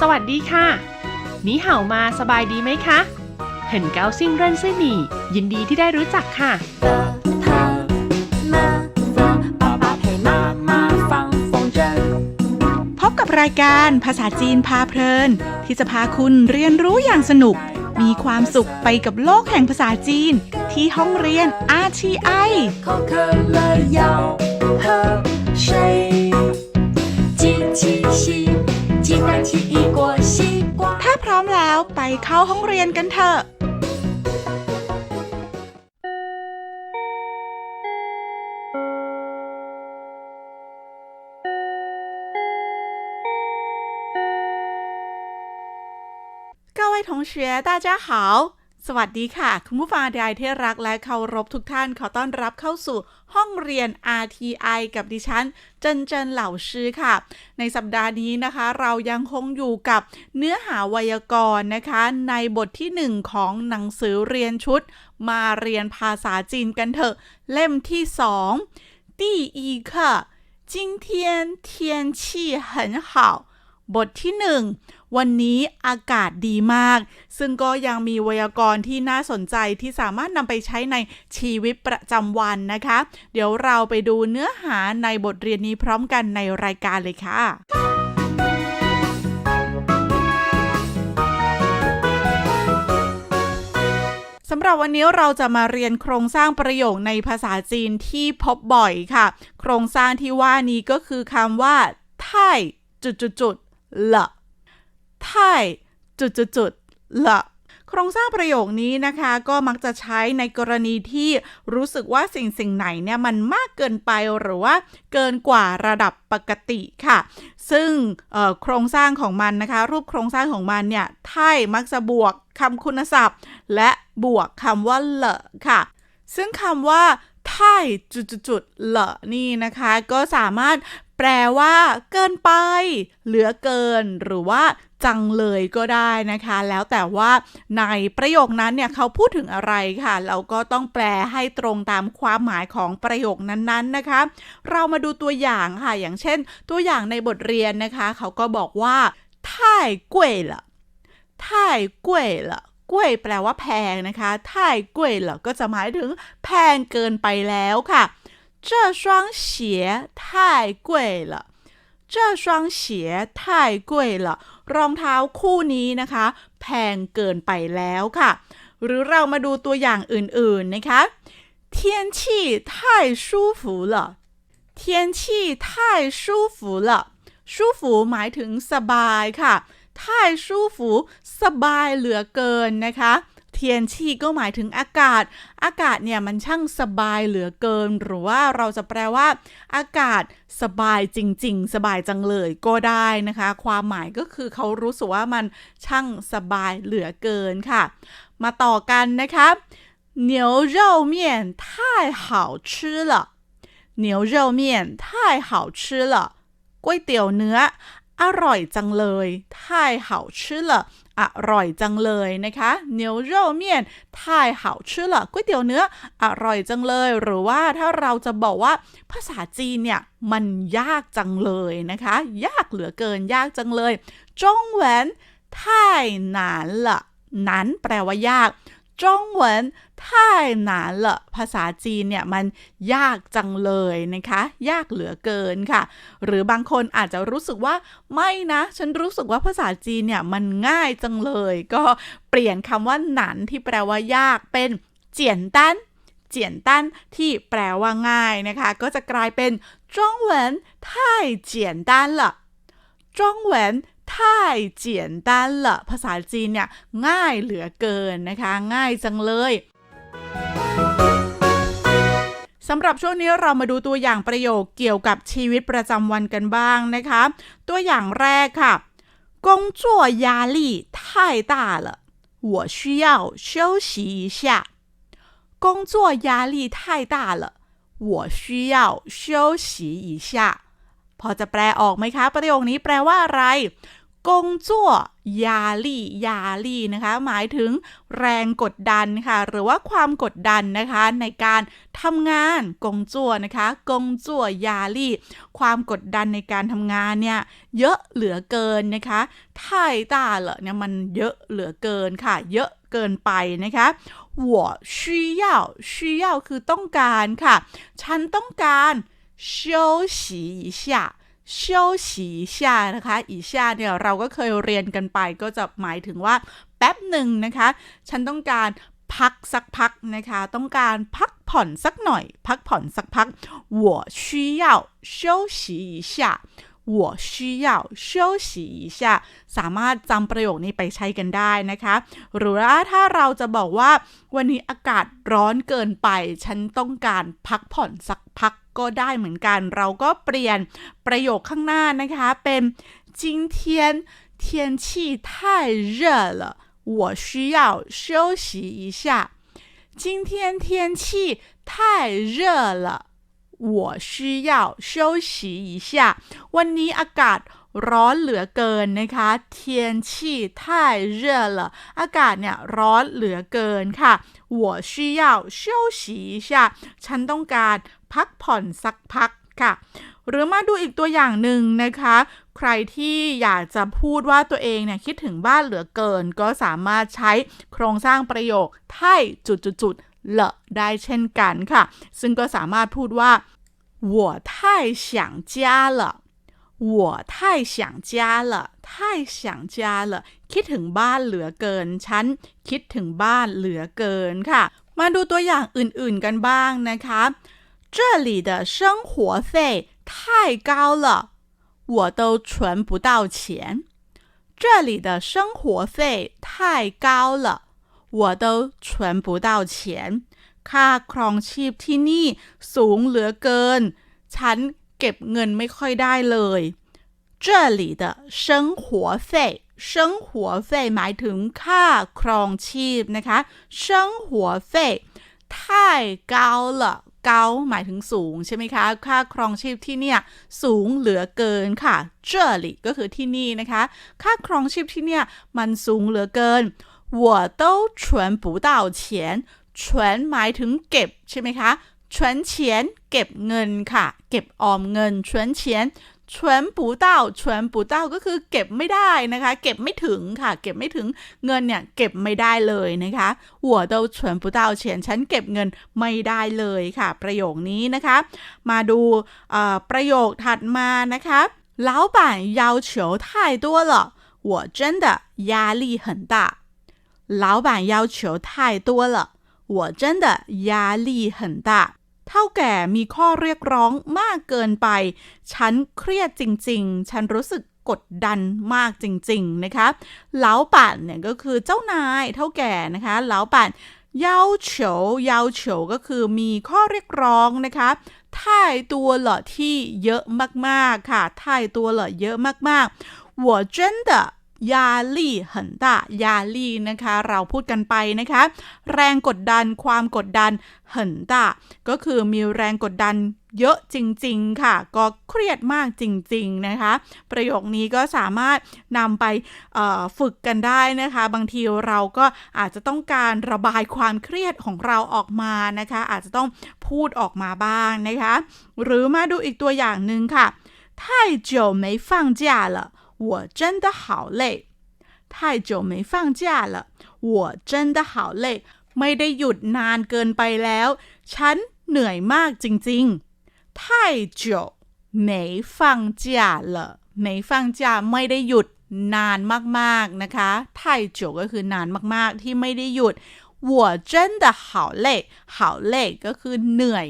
สวัสดีค่ะนีเห่ามาสบายดีไหมคะเห็นเกาซิ่งเร่นซี่หนียินดีที่ได้รู้จักค่ะพบกับรายการภาษาจีนพาเพลิน ที่จะพาคุณเรียนรู้อย่างสนุก มีความสุขไปกับโลกแห่งภาษาจีน ที่ห้องเรียนอาชีไอเถ้าพร้อมแล้วไปเข้าห้องเรียนกันเถอะ 各位同学大家好 สวัสดีค่ะ คุณผู้ฟังใดที่รักและเคารพทุกท่าน ขอต้อนรับเข้าสู่ห้องเรียน RTI กับดิฉัน เจินเจินเหล่าชื่อค่ะ ในสัปดาห์นี้นะคะ เรายังคงอยู่กับเนื้อหาไวยากรณ์นะคะ ในบทที่หนึ่งของหนังสือเรียนชุด มาเรียนภาษาจีนกันเถอะ เล่มที่สอง第一课今天天气很好บทที่หนึ่ง วันนี้อากาศดีมาก ซึ่งก็ยังมีไวยากรณ์ที่น่าสนใจที่สามารถนำไปใช้ในชีวิตประจำวันนะคะ เดี๋ยวเราไปดูเนื้อหาในบทเรียนนี้พร้อมกันในรายการเลยค่ะสำหรับวันนี้เราจะมาเรียนโครงสร้างประโยคในภาษาจีนที่พบบ่อยค่ะ โครงสร้างที่ว่านี้ก็คือคำว่าไทจุดจุดจุดๆๆละ ไทจุดจุดจุดๆๆละโครงสร้างประโยคนี้นะคะก็มักจะใช้ในกรณีที่รู้สึกว่าสิ่งสิ่งไหนเนี่ยมันมากเกินไปหรือว่าเกินกว่าระดับปกติค่ะ ซึ่งโครงสร้างของมันนะคะ รูปโครงสร้างของมันเนี่ยไทยมักจะบวกคำคุณศัพท์ และบวกคำว่าเลอะค่ะ ซึ่งคำว่า ไทจุดๆๆเลอะนี่นะคะ ก็สามารถแปลว่า เกินไป เหลือเกิน หรือว่า จังเลยก็ได้นะคะ แล้วแต่ว่าในประโยคนั้นเนี่ยเขาพูดถึงอะไรค่ะ เราก็ต้องแปลให้ตรงตามความหมายของประโยคนั้นๆนะคะ เรามาดูตัวอย่างค่ะ อย่างเช่น ตัวอย่างในบทเรียนนะคะ เขาก็บอกว่า太贵了太贵了 กล้วยแปลว่าแพงนะคะ太贵了ก็จะหมายถึงแพงเกินไปแล้วค่ะ这双鞋太贵了这双鞋太贵了รองเท้าคู่นี้นะคะ แพงเกินไปแล้วค่ะ หรือเรามาดูตัวอย่างอื่นๆนะคะ天气太舒服了天气太舒服了舒服หมายถึงสบายค่ะ 太舒服สบายเหลือเกินนะคะเทียนชีก็หมายถึงอากาศ อากาศเนี่ยมันช่างสบายเหลือเกิน หรือว่าเราจะแปลว่า อากาศสบายจริง ๆ สบายจังเลยก็ได้นะคะ ความหมายก็คือเขารู้สึกว่ามันช่างสบายเหลือเกินค่ะ มาต่อกันนะคะ牛肉面太好吃了牛肉面太好吃了ก๋วยเตี๋ยวเนื้อ อร่อยจังเลย太好吃了อร่อยจังเลยนะคะ牛肉面太好吃了ก๋วยเตี๋ยวเนื้อ อร่อยจังเลย หรือว่าถ้าเราจะบอกว่า ภาษาจีนเนี่ยมันยากจังเลยนะคะ ยากเหลือเกินยากจังเลยจงเหวิน太难了นั้นแปลว่ายาก จงเหวินท่ายหนาะภาษาจีนเนี่ยมันยากจังเลยนะคะ ยากเหลือเกินค่ะ หรือบางคนอาจจะรู้สึกว่าไม่นะ ฉันรู้สึกว่าภาษาจีนเนี่ยมันง่ายจังเลย ก็เปลี่ยนคำว่าหนานที่แปลว่ายากเป็นเจียนตันเจียนตันที่แปลว่าง่ายนะคะ ก็จะกลายเป็นจงเหวินท่ายจียนตันละจงเหวิน 文太简单了中文太简单了ภาษาจีนเนี่ยง่ายเหลือเกินนะคะ ง่ายจังเลย สำหรับช่วงนี้เรามาดูตัวอย่างประโยคเกี่ยวกับชีวิตประจำวันกันบ้างนะคะ ตัวอย่างแรกค่ะ工作压力太大了我需要休息一下工作压力太大了我需要休息一下พอจะแปลออกไหมคะ ประโยคนี้แปลว่าอะไร工 กงจั่วยาลี่ยาลี่นะคะ หมายถึงแรงกดดันค่ะ หรือว่าความกดดันนะคะ ในการทำงานกงจั่วนะคะกงจั่วยาลี่ ความกดดันในการทำงานเนี่ย เยอะเหลือเกินนะคะ太大了เนี่ยมันเยอะเหลือเกินค่ะ เยอะเกินไปนะคะ我需要需要คือต้องการค่ะ ฉันต้องการ休息一下 休息一下นะคะอี下เนี่ยเราก็เคยเรียนกันไปก็จะหมายถึงว่าแป๊บหนึ่งนะคะ ฉันต้องการพักสักพักนะคะ ต้องการพักผ่อนสักหน่อย พักผ่อนสักพัก我需要休息一下我需要休息一下สามารถจำประโยคนี้ไปใช้กันได้นะคะ หรือว่าถ้าเราจะบอกว่า วันนี้อากาศร้อนเกินไป ฉันต้องการพักผ่อนสักพัก ก็ได้เหมือนกัน เราก็เปลี่ยนประโยคข้างหน้านะคะ เป็น今天天气太热了我需要休息一下今天天气太热了我需要休息一下วันนี้อากาศ ร้อนเหลือเกินนะคะ天气太热了อากาศเนี่ยร้อนเหลือเกินค่ะ我需要休息一下ฉันต้องการพักผ่อนสักพักค่ะ หรือมาดูอีกตัวอย่างหนึ่งนะคะ ใครที่อยากจะพูดว่าตัวเองเนี่ยคิดถึงบ้านเหลือเกิน ก็สามารถใช้โครงสร้างประโยคไทจุดๆๆเลได้เช่นกันค่ะ ซึ่งก็สามารถพูดว่า我太想家了 我太想家了太想家了คิดถึงบ้านเหลือเกิน ฉันคิดถึงบ้านเหลือเกินค่ะ มาดูตัวอย่างอื่นๆกันบ้างนะคะ这里的生活费太高了我都存不到钱这里的生活费太高了我都存不到钱ค่าครองชีพที่นี่สูงเหลือเกิน ฉัน เก็บเงินไม่ค่อยได้เลย这里的生活费生活费หมายถึงค่าครองชีพนะคะ生活费太高了เกาหมายถึงสูงใช่ไหมคะ ค่าครองชีพที่เนี่ยสูงเหลือเกินค่ะ这里ก็คือที่นี่นะคะ ค่าครองชีพที่เนี่ยมันสูงเหลือเกิน我都存不到钱存หมายถึงเก็บใช่ไหมคะ 存钱เก็บเงินค่ะ เก็บออมเงิน存钱存不到存不到ก็คือเก็บไม่ได้นะคะ เก็บไม่ถึงค่ะ เก็บไม่ถึงเงินเนี่ยเก็บไม่ได้เลยนะคะ我都存不到钱ฉันเก็บเงินไม่ได้เลยค่ะ ประโยคนี้นะคะ มาดูประโยคถัดมานะคะ老板要求太多了我真的压力很大老板要求太多了我真的压力很大 เท่าแก่มีข้อเรียกร้องมากเกินไป ฉันเครียดจริงๆ ฉันรู้สึกกดดันมากจริงๆ นะคะเหลาป่านเนี่ยก็คือเจ้านายเท่าแก่นะคะเหลาป่านเย้าเฉวเย้าเฉวก็คือมีข้อเรียกร้องนะคะท่ายตัวเหล่อที่เยอะมากๆ ค่ะท่ายตัวเหล่อเยอะมากๆ我真的 ยาลี่很大ยาลี่นะคะ เราพูดกันไปนะคะ แรงกดดันความกดดัน很大ก็คือมีแรงกดดันเยอะจริงๆค่ะ ก็เครียดมากจริงๆนะคะ ประโยคนี้ก็สามารถนำไปฝึกกันได้นะคะ บางทีเราก็อาจจะต้องการระบายความเครียดของเราออกมานะคะ อาจจะต้องพูดออกมาบ้างนะคะ หรือมาดูอีกตัวอย่างหนึ่งค่ะ太久没放假了 我真的好累太久没放假了我真的好累ไม่ได้หยุดนานเกินไปแล้ว ฉันเหนื่อยมากจริงๆ太久没放假了没放假ไม่ได้หยุดนานมากๆนะคะ太久ก็คือนานมากๆที่ไม่ได้หยุด我真的好累好累ก็คือเหนื่อย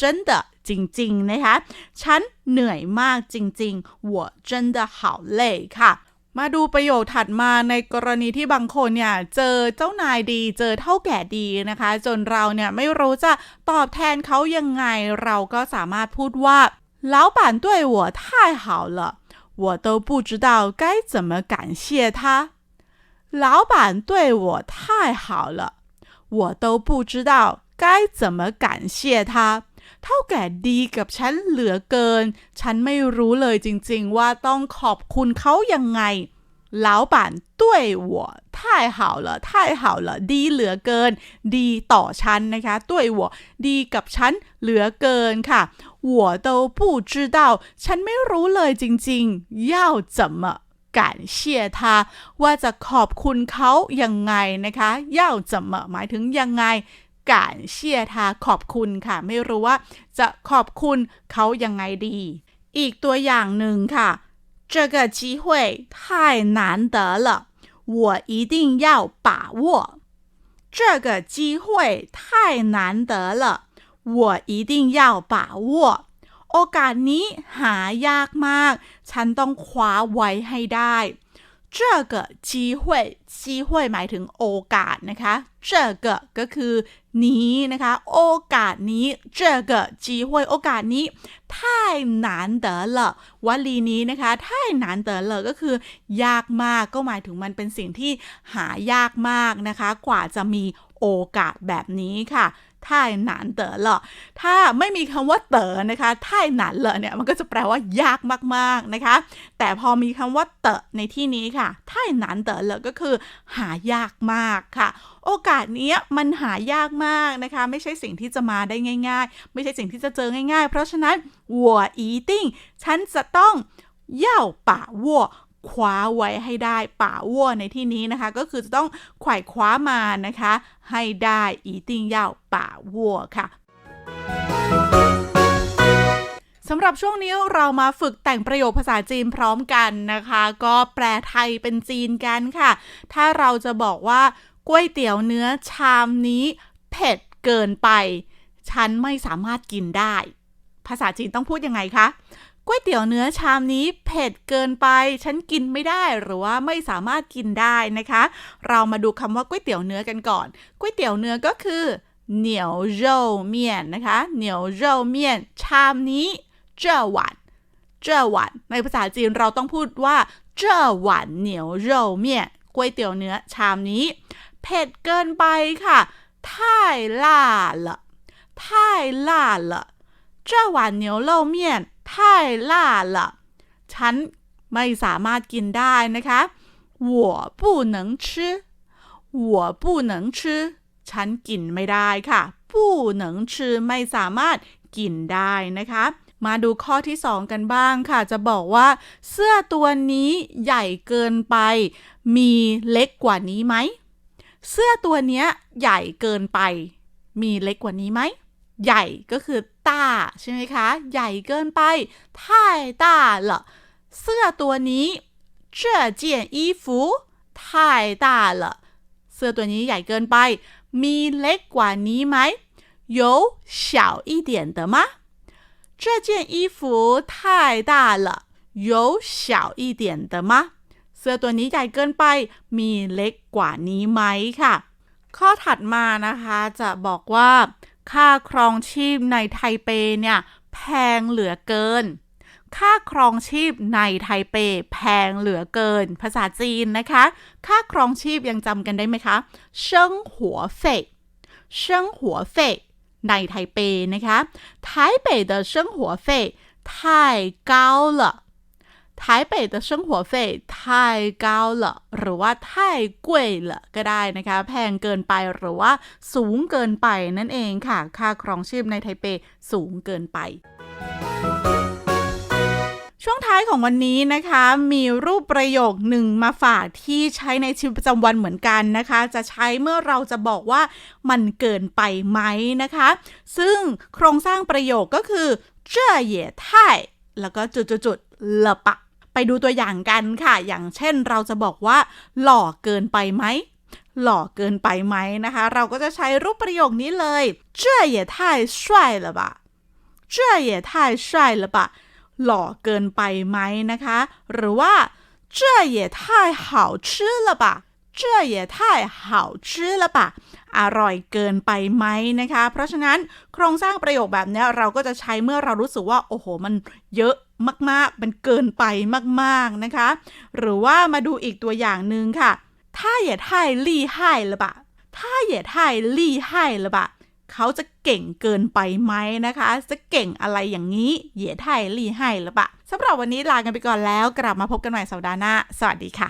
真的 จริงๆนะคะ ฉันเหนื่อยมากจริงๆ我真的好累ค่ะ มาดูประโยคถัดมาในกรณีที่บางคนเนี่ย เจอเจ้านายดี เจอเท่าแก่ดีนะคะ จนเราเนี่ยไม่รู้จะตอบแทนเขายังไง เราก็สามารถพูดว่า老板对我太好了我都不知道该怎么感谢他老板对我太好了我都不知道该怎么感谢他 เท่าแก่ดีกับฉันเหลือเกิน ฉันไม่รู้เลยจริงๆ ว่าต้องขอบคุณเขายังไง 老板对我太好了太好了ดีเหลือเกิน ดีต่อฉันนะคะ对我ดีกับฉันเหลือเกินค่ะ我都不知道ฉันไม่รู้เลยจริงๆ要怎么感谢他ว่าจะขอบคุณเขายังไงนะคะ要怎么หมายถึงยังไง 感谢他ขอบคุณค่ะ ไม่รู้ว่าจะขอบคุณเขายังไงดี อีกตัวอย่างหนึ่งค่ะ这个机会太难得了我一定要把握这个机会太难得了我一定要把握โอกาสนี้หายากมาก ฉันต้องคว้าไว้ให้ได้ 这个机会机会หมายถึงโอกาสนะคะ这个ก็คือนี้นะคะ โอกาสนี้这个机会โอกาสนี้太难得了วลีนี้นะคะ太难得了ก็คือ ยากมากก็หมายถึงมันเป็นสิ่งที่หายากมากนะคะ กว่าจะมีโอกาสแบบนี้ค่ะ ท่ายนานเต๋อหล่อถ้าไม่มีคำว่าเต๋อนะคะท่ายนานเลอเนี่ยมันก็จะแปลว่ายากมากๆนะคะ แต่พอมีคำว่าเต๋อในที่นี้ค่ะท่ายนานเต๋อเลอก็คือ หายากมากค่ะ โอกาสนี้มันหายากมากนะคะ ไม่ใช่สิ่งที่จะมาได้ง่าย ๆ ไม่ใช่สิ่งที่จะเจอง่าย ๆ เพราะฉะนั้นวัวอีติ้งฉันจะต้องเย่าป่าวัว คว้าไว้ให้ได้ป่าวัวในที่นี้นะคะ ก็คือจะต้องไขว่คว้ามานะคะ ให้ได้อีติงเย่าป่าวัวค่ะสำหรับช่วงนี้เรามาฝึกแต่งประโยคภาษาจีนพร้อมกันนะคะ ก็แปลไทยเป็นจีนกันค่ะ ถ้าเราจะบอกว่าก๋วยเตี๋ยวเนื้อชามนี้เผ็ดเกินไป ฉันไม่สามารถกินได้ ภาษาจีนต้องพูดยังไงคะ ก๋วยเตี๋ยวเนื้อชามนี้เผ็ดเกินไป ฉันกินไม่ได้หรือว่าไม่สามารถกินได้นะคะ เรามาดูคำว่าก๋วยเตี๋ยวเนื้อกันก่อนก๋วยเตี๋ยวเนื้อก็คือเหนียวเร่าเมียนนะคะเหนียวเร่าเมียนชามนี้เจ้าหวันเจ้าหวันในภาษาจีนเราต้องพูดว่าเจ้าหวันเหนียวเร่าเมียนก๋วยเตี๋ยวเนื้อชามนี้ เผ็ดเกินไปค่ะท่ายล่าละท่ายล่าเจ้าหวันเนียว 太辣了ฉันไม่สามารถกินได้นะคะ我不能吃我不能吃ฉันกินไม่ได้ค่ะ不能吃ไม่สามารถกินได้นะคะ มาดูข้อที่สองกันบ้างค่ะ จะบอกว่า เสื้อตัวนี้ใหญ่เกินไป มีเล็กกว่านี้ไหม เสื้อตัวเนี้ยใหญ่เกินไป มีเล็กกว่านี้ไหม ใหญ่ก็คือต้าใช่ไหมคะ ใหญ่เกินไป太大了เสื้อตัวนี้这件衣服太大了เสื้อตัวนี้ใหญ่เกินไป มีเล็กกว่านี้ไหม有小一点的吗这件衣服太大了有小一点的吗เสื้อตัวนี้ใหญ่เกินไป มีเล็กกว่านี้ไหมค่ะ ข้อถัดมานะคะจะบอกว่า ค่าครองชีพในไทเปเนี่ยแพงเหลือเกิน ค่าครองชีพในไทเปแพงเหลือเกิน ภาษาจีนนะคะ ค่าครองชีพยังจำกันได้ไหมคะ生活费生活费ในไทเปนะคะ台北的生活费太高了 台北的生活费太高了หรือว่า太贵了ก็ได้นะคะ แพงเกินไปหรือว่าสูงเกินไปนั่นเองค่ะ ค่าครองชีพในไทเปสูงเกินไป ช่วงท้ายของวันนี้นะคะ มีรูปประโยคหนึ่งมาฝากที่ใช้ในชีวิตประจำวันเหมือนกันนะคะ จะใช้เมื่อเราจะบอกว่ามันเกินไปไหมนะคะ ซึ่งโครงสร้างประโยคก็คือ这也太แล้วก็จุดๆๆละปะ ไปดูตัวอย่างกันค่ะ อย่างเช่นเราจะบอกว่า หล่อเกินไปไหม หล่อเกินไปไหมนะคะ เราก็จะใช้รูปประโยคนี้เลย这也太帅了吧这也太帅了吧หล่อเกินไปไหมนะคะ หรือว่า这也太好吃了吧这也太好吃了吧 อร่อยเกินไปไหมนะคะ เพราะฉะนั้นโครงสร้างประโยคแบบนี้เราก็จะใช้เมื่อเรารู้สึกว่า โอ้โห มันเยอะมากๆ มันเกินไปมากๆนะคะ หรือว่ามาดูอีกตัวอย่างหนึ่งค่ะ他也太厉害了吧他也太厉害了吧เขาจะเก่งเกินไปไหมนะคะ จะเก่งอะไรอย่างนี้เหย่ไทยลี่ให้หรือปะสำหรับวันนี้ลากันไปก่อนแล้ว กลับมาพบกันใหม่สัปดาห์หน้า สวัสดีค่ะ